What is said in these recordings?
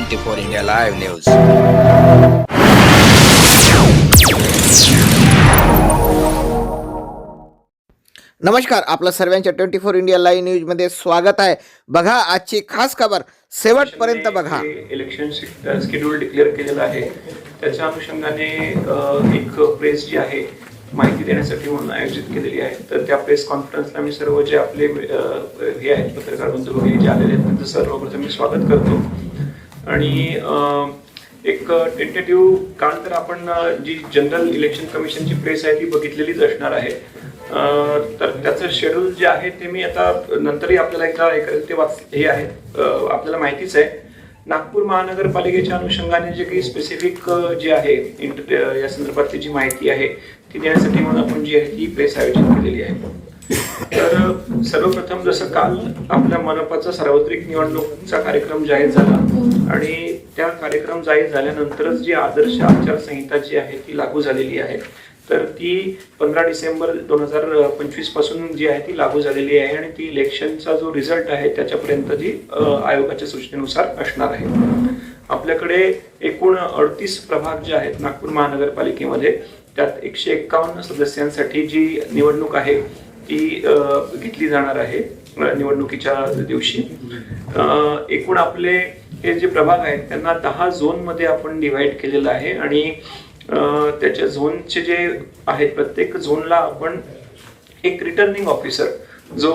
Twenty four India live news. नमस्कार आपलं सर्वांच्या ट्वेंटी फोर इंडिया लाईव्ह न्यूजमध्ये स्वागत आहे. बघा आजची खास खबर शेवटपर्यंत बघा. इलेक्शन शेड्यूल डिक्लेअर केलेलं आहे. त्याच्या अनुषंगाने एक प्रेस जी आहे माहिती देण्यासाठी म्हणून आयोजित केलेली आहे. तर त्या प्रेस कॉन्फरन्सला मी सर्व जे आपले हे आहेत पत्रकार बंधू वगैरे जे आलेले आहेत त्यांचं सर्वप्रथम मी स्वागत करतो. आणि एक टेंटेटिव्ह काल तर आपण जी जनरल इलेक्शन कमिशनची प्रेस आहे ती बघितलेलीच असणार आहे. तर त्याचं शेड्यूल जे आहे ते मी आता नंतरही आपल्याला एकदा हे करेल ते वाच हे आहे. आपल्याला माहितीच आहे. नागपूर महानगरपालिकेच्या अनुषंगाने जे काही स्पेसिफिक जे आहे इंटर या संदर्भातली जी माहिती आहे ती देण्यासाठी म्हणून आपण जी आहे ती प्रेस आयोजित केलेली आहे. तर सर्वप्रथम जसं काल आपल्या मनपाचा सार्वत्रिक निवडणुकीचा कार्यक्रम जाहीर झाला आणि त्या कार्यक्रम जाहीर झाल्यानंतरच जी आदर्श आचारसंहिता जी आहे ती लागू झालेली आहे तर ती पंधरा डिसेंबर दोन हजार पंचवीसपासून जी आहे ती लागू झालेली आहे आणि ती इलेक्शनचा जो रिझल्ट आहे त्याच्यापर्यंत जी आयोगाच्या सूचनेनुसार असणार आहे. आपल्याकडे एकूण अडतीस प्रभाग जे आहेत नागपूर महानगरपालिकेमध्ये त्यात एकशे एक्कावन्न सदस्यांसाठी जी निवडणूक आहे ती घेतली जाणार आहे निवडणुकीच्या दिवशी. एकूण आपले हे जे प्रभाग आहेत त्यांना दहा झोनमध्ये आपण डिव्हाइड केलेलं आहे आणि त्याच्या झोनचे जे आहेत प्रत्येक झोनला आपण एक रिटर्निंग ऑफिसर जो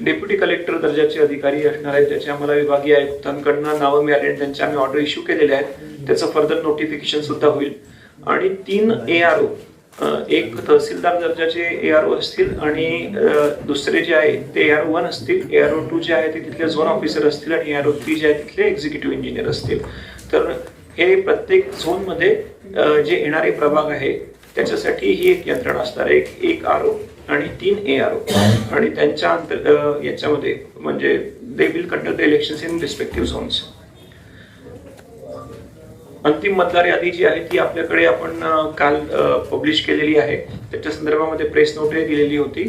डेप्युटी कलेक्टर दर्जाचे अधिकारी असणार आहेत त्याचे आम्हाला विभागीय आयुक्तांकडनं नावं मिळाली आणि त्यांचे आम्ही ऑर्डर इश्यू केलेले आहेत. त्याचं फर्दर नोटिफिकेशन सुद्धा होईल. आणि तीन ए आर ओ एक तहसीलदार दर्जाचे ए आर ओ असतील आणि दुसरे जे आहे ते ए आर ओ वन असतील ए आर ओ टू जे आहे ते तिथले झोन ऑफिसर असतील आणि ए आर ओ थ्री जे आहे तिथले एक्झिक्युटिव्ह इंजिनियर असतील. तर हे प्रत्येक झोनमध्ये जे येणारे प्रभाग आहे त्याच्यासाठी ही एक यंत्रणा असणार आहे. एक एक आर ओ आणि तीन ए आर ओ आणि त्यांच्या अंतर याच्यामध्ये म्हणजे they will conduct the election in respective zones अंतिम मतदार यादी जी आहे ती आपल्याकडे आपण काल पब्लिश केलेली आहे. त्याच्या संदर्भामध्ये प्रेस नोटही दिलेली होती.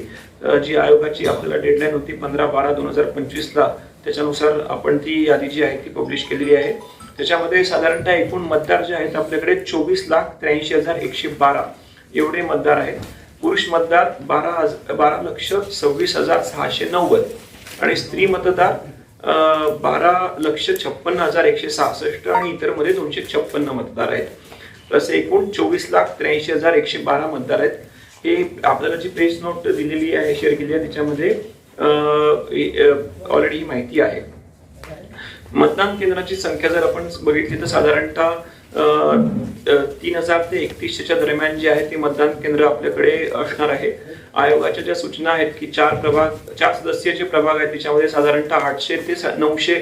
जी आयोगाची आपल्याला डेडलाईन होती पंधरा बारा दोन हजार पंचवीसला. त्याच्यानुसार आपण ती यादी जी आहे ती पब्लिश केलेली आहे. त्याच्यामध्ये साधारणतः एकूण मतदार जे आहेत आपल्याकडे चोवीस लाख त्र्याऐंशी हजार एकशे बारा एवढे मतदार आहेत. पुरुष मतदार बारा हजार बारा लक्ष सव्वीस हजार सहाशे नव्वद आणि स्त्री मतदार बारा लक्ष छप्पन्न हजार एकशे सहासष्ट आणि इतरमध्ये दोनशे छप्पन्न मतदार आहेत. तसे एकूण चोवीस लाख त्र्याऐंशी हजार एकशे बारा मतदार आहेत. हे आपल्याला जी प्रेस नोट दिलेली आहे शेअर केली आहे त्याच्यामध्ये ऑलरेडी ही माहिती आहे. मतदान केंद्राची संख्या जर आपण बघितली तर साधारणतः तीन हजार ते एकतीसशेच्या दरम्यान जे आहे ते मतदान केंद्र आपल्याकडे असणार आहे. आयोगाच्या ज्या सूचना आहेत की चार प्रभाग चार सदस्याचे प्रभाग आहेत त्याच्यामध्ये साधारणतः आठशे ते नऊशे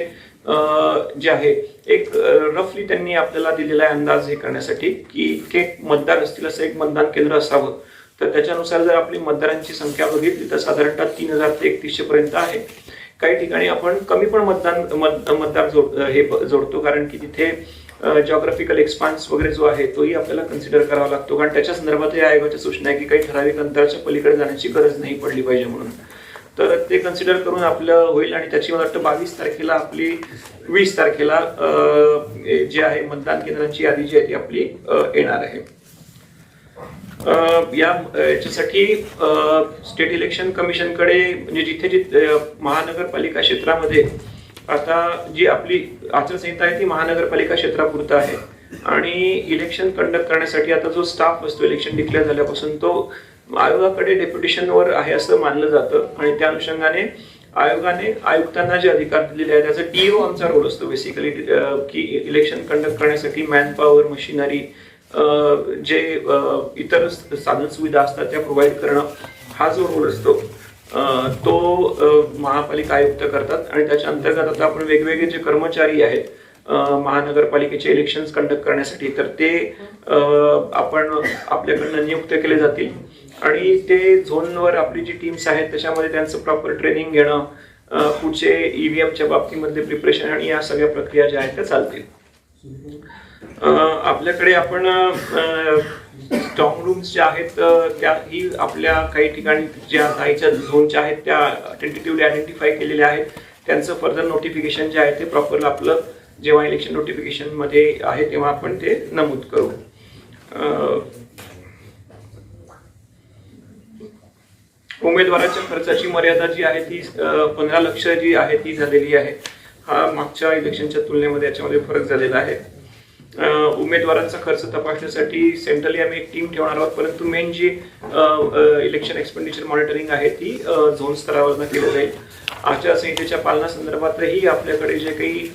जे आहे एक रफली त्यांनी आपल्याला दिलेला आहे अंदाज हे करण्यासाठी की इतके मतदार असतील असं एक मतदान केंद्र असावं. तर त्याच्यानुसार जर आपली मतदारांची संख्या बघितली तर साधारणतः तीन हजार ते एकतीसशे पर्यंत आहे. काही ठिकाणी आपण कमी पण मतदान मत मतदार जोड हे ब- जोडतो कारण की तिथे जॉग्राफिकल एक्सपान्स वगैरे जो आहे तोही आपल्याला कन्सिडर करावा लागतो. कारण त्याच्या संदर्भात या आयोगाच्या सूचना आहे की काही ठराविक अंतराच्या पलीकडे जाण्याची गरज नाही पडली पाहिजे म्हणून. तर ते कन्सिडर करून आपलं होईल आणि त्याची मला वाटतं बावीस तारखेला आपली वीस तारखेला अं, जे आहे मतदान केंद्रांची यादी जी आहे ती आपली येणार आहे. या याच्यासाठी स्टेट इलेक्शन कमिशनकडे म्हणजे जिथे जिथे महानगरपालिका क्षेत्रामध्ये आता जी आपली आचारसंहिता आहे ती महानगरपालिका क्षेत्रापुरता आहे. आणि इलेक्शन कंडक्ट करण्यासाठी आता जो स्टाफ असतो इलेक्शन डिक्लेअर झाल्यापासून तो आयोगाकडे डेप्युटेशनवर आहे असं मानलं जातं. आणि त्या अनुषंगाने आयोगाने आयुक्तांना जे अधिकार दिलेले आहेत त्याचा डीओ आमचा रोल असतो बेसिकली की इलेक्शन कंडक्ट करण्यासाठी मॅन पॉवर मशिनरी जे इतर साधन सुविधा असतात त्या प्रोव्हाइड करणं हा जो रोल असतो. तो महापालिका आयुक्त करतात आणि त्याच्या अंतर्गत आता आपण वेगवेगळे जे कर्मचारी आहेत महानगरपालिकेचे इलेक्शन्स कंडक्ट करण्यासाठी तर ते आपण आपल्याकडनं नियुक्त केले जातील. आणि ते झोनवर आपली जी टीम्स आहेत त्याच्यामध्ये त्यांचं प्रॉपर ट्रेनिंग घेणं पुढचे ईव्हीएमच्या बाबतीमधले प्रिपरेशन आणि या सगळ्या प्रक्रिया ज्या आहेत त्या चालतील. आपल्याकडे आपण स्ट्रॉंग रूम्स ज्या आहेत त्या ही आपल्या काही ठिकाणी ज्या जायच्या झोनच्या आहेत त्या टेंटेटिव्हली आयडेंटिफाय केलेल्या आहेत. त्यांचं फर्दर नोटिफिकेशन जे आहे ते प्रॉपर आपलं जेव्हा इलेक्शन नोटिफिकेशनमध्ये आहे तेव्हा आपण ते नमूद करू. उमेदवाराच्या खर्चाची मर्यादा जी आहे ती पंधरा लक्ष जी आहे ती झालेली आहे. हा मागच्या इलेक्शनच्या तुलनेमध्ये याच्यामध्ये फरक झालेला आहे. उमेदवारांचा खर्च तपासण्यासाठी सेंट्रली आम्ही एक टीम ठेवणार आहोत परंतु मेन जी इलेक्शन एक्सपेंडिचर मॉनिटरिंग आहे ती झोन स्तरावरनं केली जाईल. आचारसंहितेच्या पालनासंदर्भातही आपल्याकडे जे काही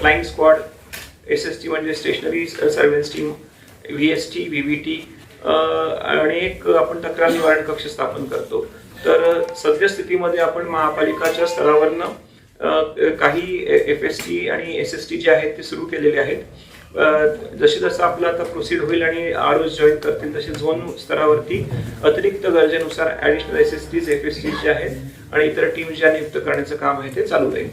flying squad S S T म्हणजे stationary service team V S T V V T आणि एक आपण तक्रार निवारण कक्ष स्थापन करतो. तर सद्यस्थितीमध्ये आपण महापालिकाच्या स्तरावरनं काही एफ एस टी आणि एस एस टी जे आहेत ते सुरू केलेले आहेत. जसे जसं आपलं आता प्रोसीड होईल आणि आर ओज जॉईन करतील तसे झोन स्तरावरती अतिरिक्त गरजेनुसार additional S S Ts F S T जे आहेत आणि इतर टीम ज्या नियुक्त करण्याचं काम आहे ते चालू राहील.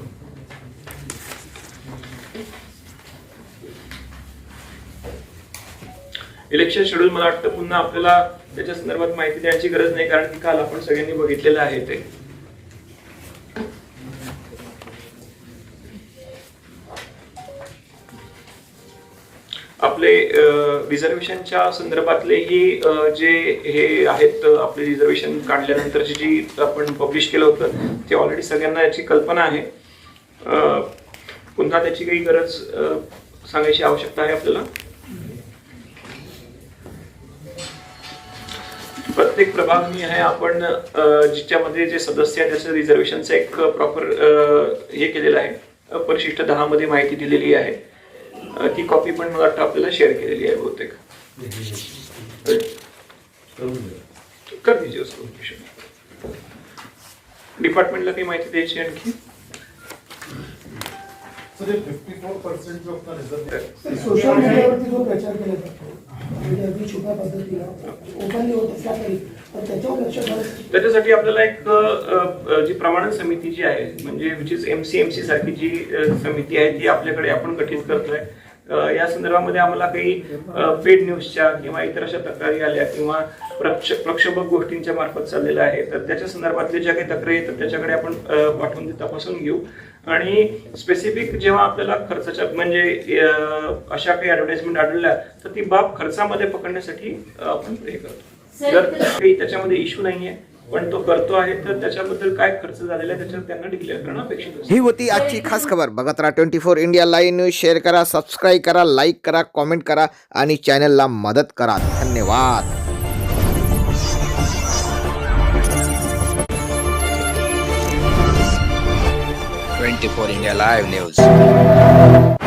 इलेक्शन शेड्यूल मला वाटतं पुन्हा आपल्याला त्याच्या संदर्भात माहिती द्यायची गरज नाही कारण की काल आपण सगळ्यांनी बघितलेलं आहे ते. रिझर्वेशनच्या संदर्भातलेही जे हे आहेत आपले रिझर्वेशन काढल्यानंतरची जी आपण पब्लिश केलं होतं ते ऑलरेडी सगळ्यांना याची कल्पना आहे. पुन्हा त्याची काही गरज सांगायची आवश्यकता आहे आपल्याला? प्रत्येक प्रभाग मी आहे आपण जिच्यामध्ये जे सदस्य आहेत त्याचं रिझर्वेशनचं एक प्रॉपर हे केलेलं आहे. परिशिष्ट दहा मध्ये माहिती दिलेली आहे. ती कॉपी पण मला वाटतं आपल्याला शेअर केलेली आहे बहुतेक. कर दीजिए उसको डिपार्टमेंटला काही माहिती द्यायची आणखी? सर फिफ्टी फोर पर्सेंट जो आपला रिझर्व सोशल मीडियावरती जो प्रचार केला जातो अगदी छुप्या पद्धतीला ओपनली होत असला तरी पण त्याच्यावर लक्ष घालत त्याच्यासाठी आपल्याला एक जी प्रमाणन समिती जी आहे म्हणजे which is M C M C सारखी जी समिती आहे ती आपल्याकडे आपण गठीत करतोय. या संदर्भामध्ये आम्हाला काही पेड न्यूजच्या किंवा इतर अशा तक्रारी आल्या किंवा प्रक्ष प्रक्षोभक गोष्टींच्या मार्फत चाललेल्या आहे. तर त्याच्या संदर्भातले ज्या काही तक्रारी येतात त्याच्याकडे आपण पाठवून ते तपासून घेऊ. आणि स्पेसिफिक जेव्हा आपल्याला खर्चाच्या म्हणजे अशा काही ऍडव्हर्टाइजमेंट आढळल्या तर ती बाब खर्चामध्ये पकडण्यासाठी आपण हे करतो. जर काही त्याच्यामध्ये इश्यू नाहीये पण तो करतो आहे तर त्याच्याबद्दल काय खर्च झालेला त्याच्यावर त्यांना डिक्लेअर करणं अपेक्षित असतं. ही होती आजची खास खबर. बघत राहा twenty four India live news. Share करा सबस्क्राईब करा लाईक करा कॉमेंट करा आणि चॅनलला मदत करा. धन्यवाद. Twenty four India live news.